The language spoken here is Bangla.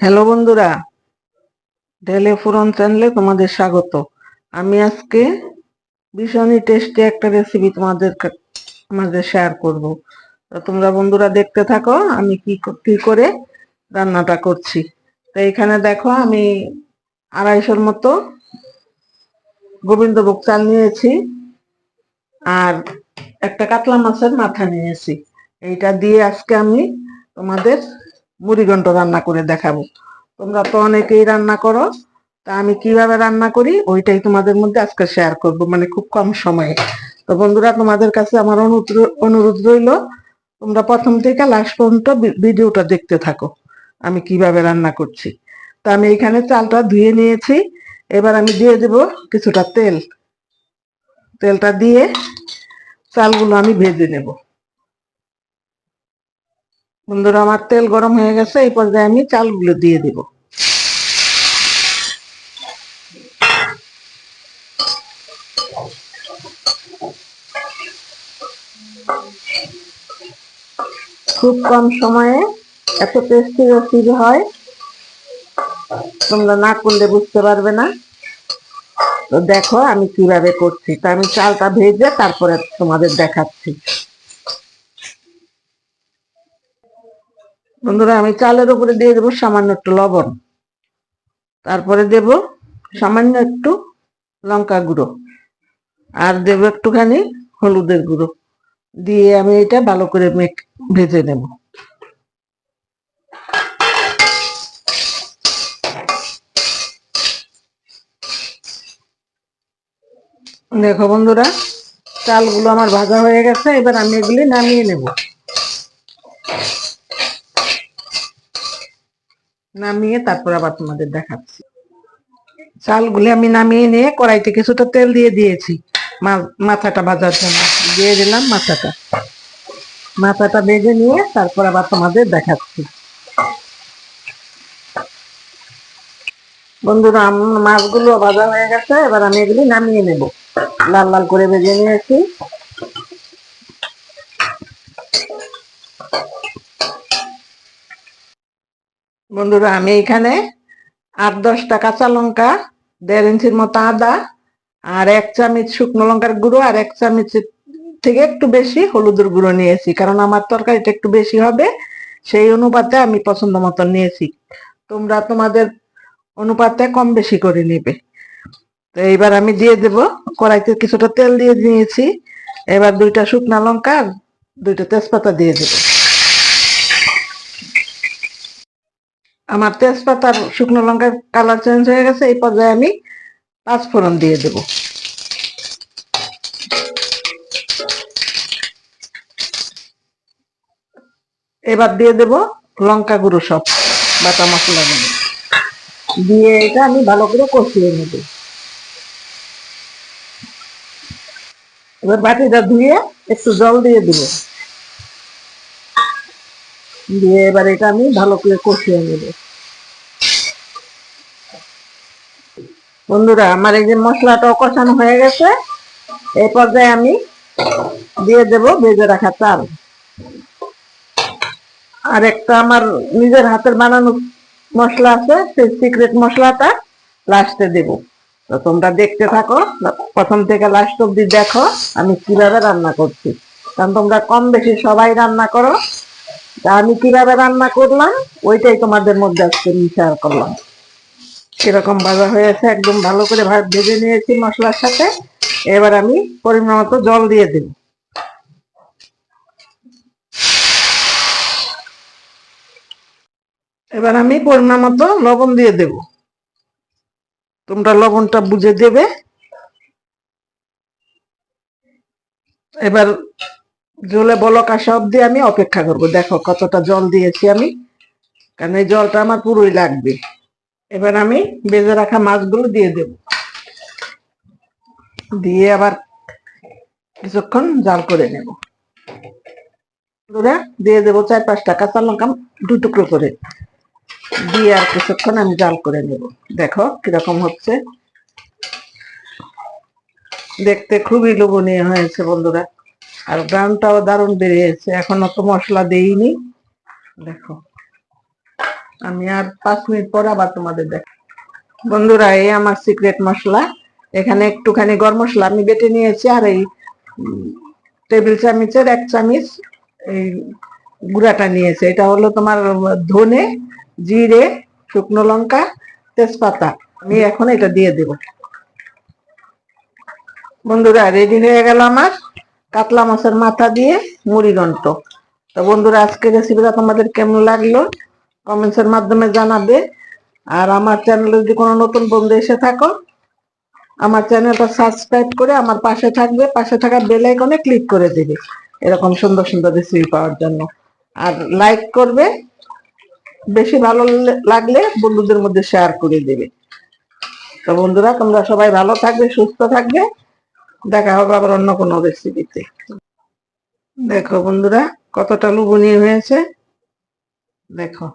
হ্যালো বন্ধুরা, ডেলে ফুরন চ্যানেলে তোমাদের স্বাগত। আমি আজকে ভীষণই টেস্টি একটা রেসিপি তোমাদের মাঝে শেয়ার করব। তো তোমরা বন্ধুরা দেখতে থাকো, আমি ক- কি করে রান্নাটা করছি। তো এখানে দেখো, আমি আড়াইশোর মতো গোবিন্দভোগ চাল নিয়েছি আর একটা কাতলা মাছের মাথা নিয়েছি। এইটা দিয়ে আজকে আমি তোমাদের মুড়িঘণ্ট রান্না করে দেখাবো। তোমরা তো অনেকেই রান্না করো, তা আমি কীভাবে রান্না করি ওইটাই তোমাদের মধ্যে আজকে শেয়ার করব মানে খুব কম সময়ে। তো বন্ধুরা, তোমাদের কাছে আমার অনুরোধ অনুরোধ রইল, তোমরা প্রথম থেকে লাস্ট পর্যন্ত ভিডিওটা দেখতে থাকো, আমি কীভাবে রান্না করছি। তো আমি এখানে চালটা ধুয়ে নিয়েছি, এবার আমি দিয়ে দেব কিছুটা তেল। তেলটা দিয়ে চালগুলো আমি ভেজে নেব। বন্ধুরা, আমার তেল গরম হয়ে গেছে, এই পর্যায়ে আমি চালগুলো দিয়ে দেব। খুব কম সময়ে এত টেস্টি রেসিপি হয়, তোমরা না করলে বুঝতে পারবে না। তো দেখো আমি কীভাবে করছি। তা আমি চালটা ভেজে তারপরে তোমাদের দেখাচ্ছি। বন্ধুরা, আমি চালের উপরে দিয়ে দেবো সামান্য একটু লবণ। তারপরে দেব সামান্য একটু লঙ্কা গুঁড়ো। আর দেব একটুখানি হলুদের গুঁড়ো। দিয়ে আমি এটা ভালো করে মেক ভেজে নেব। দেখো বন্ধুরা, চালগুলো আমার ভাজা হয়ে গেছে, এবার আমি এগুলি নামিয়ে নেব। নামিয়ে তারপর আবার তোমাদের দেখাচ্ছি। চালগুলি আমি নামিয়ে নিয়ে কড়াইতে কিছুটা তেল দিয়ে দিয়েছি মাথাটা ভাজার জন্য। দিয়ে দিলাম মাথাটা। মাথাটা ভেজে নিয়ে তারপর আবার তোমাদের দেখাচ্ছি। বন্ধুরা মাছগুলো ভাজা হয়ে গেছে, এবার আমি এগুলি নামিয়ে নেব। লাল লাল করে ভেজে নিয়েছি। বন্ধুরা, আমি এখানে আট দশটা কাঁচা লঙ্কা, দেড় ইঞ্চির মতো আদা আর এক চামচ শুকনো লঙ্কার গুঁড়ো আর এক চামচ থেকে একটু বেশি হলুদের গুঁড়ো নিয়েছি। কারণ আমার তরকারিটা একটু বেশি হবে, সেই অনুপাতে আমি পছন্দ মতো নিয়েছি। তোমরা তোমাদের অনুপাতে কম বেশি করে নেবে। তো এইবার আমি দিয়ে দেব, কড়াইতে কিছুটা তেল দিয়ে নিয়েছি এবার দুইটা শুকনা লঙ্কা আর দুইটা তেজপাতা দিয়ে দেব। আমার তেজপাতার শুকনো লঙ্কার কালার চেঞ্জ হয়ে গেছে, এই পর্যায়ে আমি পাঁচ ফোড়ন দিয়ে দেব। এবার দিয়ে দেব লঙ্কা গুঁড়ো সব, বাটা মশলা গুলো দিয়ে এটা আমি ভালো করে কষিয়ে নেব। এবার বাটিটা ধুয়ে একটু জল দিয়ে দিব। দিয়ে এবার এটা আমি ভালো করে কষিয়ে নেব। বন্ধুরা, আমার এই যে মশলাটাও কষানো হয়ে গেছে। এই পর্যায়ে আমি দিয়ে দেব ভেজে রাখা চাল। আর একটা আমার নিজের হাতের বানানো মশলা আছে, সেই সিক্রেট মশলাটা লাস্টে দেব। তো তোমরা দেখতে থাকো, প্রথম থেকে লাস্ট অব্দি দেখো আমি কীভাবে রান্না করছি। কারণ তোমরা কম বেশি সবাই রান্না করো। আমি কীভাবে রান্না করলাম? ওইটাই তোমাদের মধ্যে আজকে শেয়ার করলাম। কীরকম ভাজা হয়েছে, একদম ভালো করে ভাত ভেজে নিয়েছি মশলার সাথে। এবার আমি পরিমাণ মতো জল দিয়ে দেব। এবার আমি পরিমাণ মতো লবণ দিয়ে দেব। তোমরা লবণটা বুঝে দেবে। এবার জলে বলক আসা অব্দি আমি অপেক্ষা করব। দেখো কতটা জল দিয়েছি আমি। কারণ এই জলটা আমার পুরোই লাগবে। এবার আমি বেজে রাখা মাছগুলো দিয়ে দেব। দিয়ে আবার কিছুক্ষণ জাল করে নেব। বন্ধুরা, দিয়ে দেবো চার পাঁচটা কাঁচা লঙ্কা দু টুকরো করে। দিয়ে আর কিছুক্ষণ আমি জাল করে নেব। দেখো কীরকম হচ্ছে। দেখতে খুবই লোভনীয় হয়েছে বন্ধুরা। আর গ্রামটাও দারুণ বেরিয়েছে। এখনও তো মশলা দেইনি। দেখো। আমি আর পাঁচ মিনিট পর আবার তোমাদের দেখ বন্ধুরা, এই আমার সিক্রেট মশলা। এখানে একটুখানি গরম মশলা আমি বেটে নিয়েছি আর এই টেবিল চামচের এক চামচ এই গুঁড়াটা নিয়েছে। এটা হলো তোমার ধনে, জিরে, শুকনো লঙ্কা, তেজপাতা। আমি এখন এটা দিয়ে দেব। বন্ধুরা রেডি হয়ে গেল আমার? কাতলা মাছের মাথা দিয়ে মুড়ি ঘন্ট। তো বন্ধুরা আজকে রেসিপিটা তোমাদের কেমন লাগল? কমেন্টস এর মাধ্যমে জানাবে। আর আমার চ্যানেলে যদি কোনো নতুন বন্ধু এসে থাকো, আমার চ্যানেলটা সাবস্ক্রাইব করে আমার পাশে থাকবে। পাশে থাকা বেল আইকনে ক্লিক করে দেবে। এরকম সুন্দর সুন্দর রেসিপি পাওয়ার জন্য। আর লাইক করবে। বেশি ভালো লাগলে বন্ধুদের মধ্যে শেয়ার করে দেবে। তো বন্ধুরা, তোমরা সবাই ভালো থাকবে, সুস্থ থাকবে। দেখা হবে আবার অন্য কোনো রেসিপিতে দেখো বন্ধুরা কতটা লুবনীয় হয়েছে। দেখো।